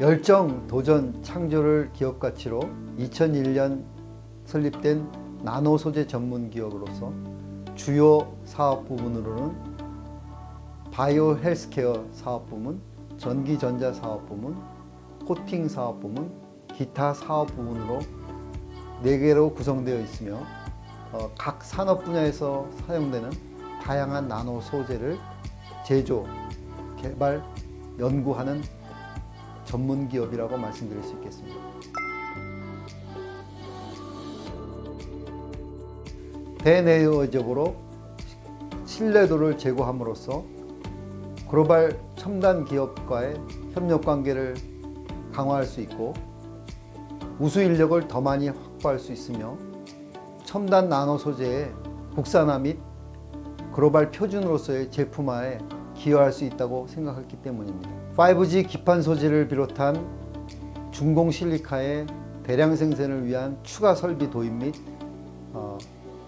열정, 도전, 창조를 기업 가치로 2001년 설립된 나노 소재 전문 기업으로서 주요 사업 부문으로는 바이오 헬스케어 사업 부문, 전기 전자 사업 부문, 코팅 사업 부문, 기타 사업 부문으로 네 개로 구성되어 있으며 어, 각 산업 분야에서 사용되는 다양한 나노 소재를 제조, 개발, 연구하는 전문 기업이라고 말씀드릴 수 있겠습니다. 대내외적으로 신뢰도를 제고함으로써 글로벌 첨단 기업과의 협력 관계를 강화할 수 있고 우수 인력을 더 많이 확보할 수 있으며 첨단 나노 소재의 국산화 및 글로벌 표준으로서의 제품화에 기여할 수 있다고 생각했기 때문입니다. 5G 기판 소재를 비롯한 중공 실리카의 대량 생산을 위한 추가 설비 도입 및 어,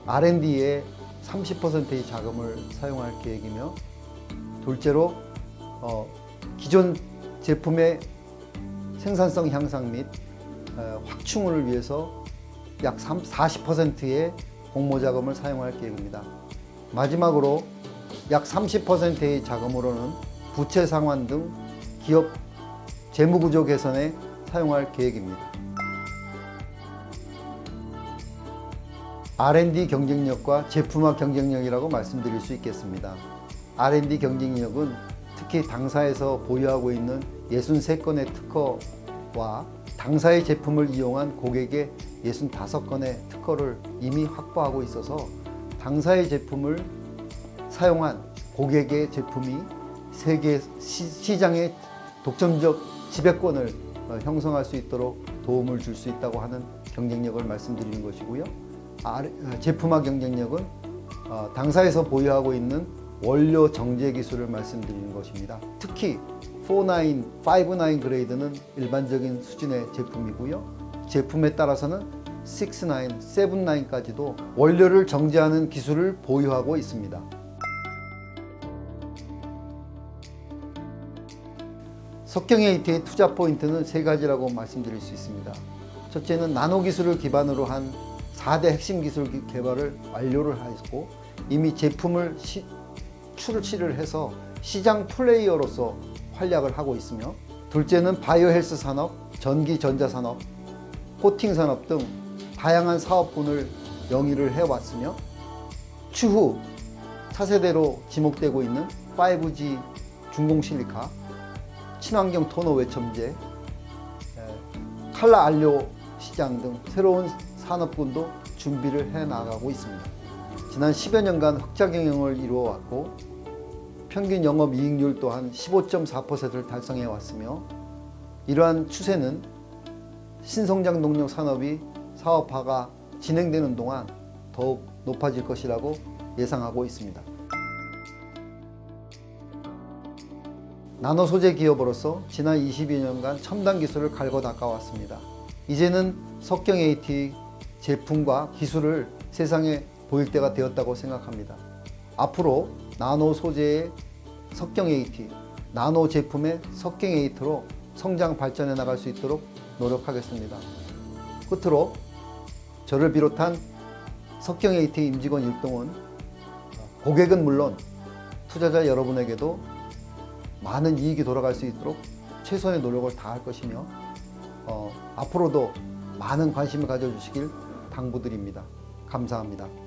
R&D에 30%의 자금을 사용할 계획이며 둘째로 어, 기존 제품의 생산성 향상 및 어, 확충을 위해서 약 40%의 공모 자금을 사용할 계획입니다. 마지막으로 약 30%의 자금으로는 부채 상환 등 기업 재무 구조 개선에 사용할 계획입니다. R&D 경쟁력과 제품화 경쟁력이라고 말씀드릴 수 있겠습니다. R&D 경쟁력은 특히 당사에서 보유하고 있는 63건의 특허와 당사의 제품을 이용한 고객의 65건의 특허를 이미 확보하고 있어서 당사의 제품을 사용한 고객의 제품이 세계 시- 시장의 독점적 지배권을 어, 형성할 수 있도록 도움을 줄 수 있다고 하는 경쟁력을 말씀드리는 것이고요. R- 어, 제품화 경쟁력은 어, 당사에서 보유하고 있는 원료 정제 기술을 말씀드리는 것입니다. 특히 49, 59 그레이드는 일반적인 수준의 제품이고요. 제품에 따라서는 69, 79까지도 원료를 정제하는 기술을 보유하고 있습니다. 석경 에이트의 투자 포인트는 세 가지라고 말씀드릴 수 있습니다. 첫째는 나노 기술을 기반으로 한 4대 핵심 기술 기- 개발을 완료를 하였고 이미 제품을 시, 출시를 해서 시장 플레이어로서 활약을 하고 있으며 둘째는 바이오 헬스 산업, 전기 전자 산업, 코팅 산업 등 다양한 사업군을 영위를 해 왔으며 추후 차세대로 지목되고 있는 5G 중공 실리카, 친환경 토너 외첨제, 에, 칼라 안료 시장 등 새로운 산업군도 준비를 해 나가고 있습니다. 지난 10여 년간 흑자 경영을 이루어 왔고 평균 영업 이익률 또한 15.4%를 달성해 왔으며 이러한 추세는 신성장 농력 산업이 사업화가 진행되는 동안 더욱 높아질 것이라고 예상하고 있습니다. 나노 소재 기업으로서 지난 20여 년간 첨단 기술을 갈고 닦아왔습니다. 이제는 석경 AT 제품과 기술을 세상에 보일 때가 되었다고 생각합니다. 앞으로 나노 소재의 석경 AT, 나노 제품의 석경 AT로 성장 발전해 나갈 수 있도록 노력하겠습니다. 끝으로 저를 비롯한 석경 AT 임직원 일동은 고객은 물론 투자자 여러분에게도 많은 이익이 돌아갈 수 있도록 최선의 노력을 다할 것이며 어, 앞으로도 많은 관심을 가져주시길 당부드립니다. 감사합니다.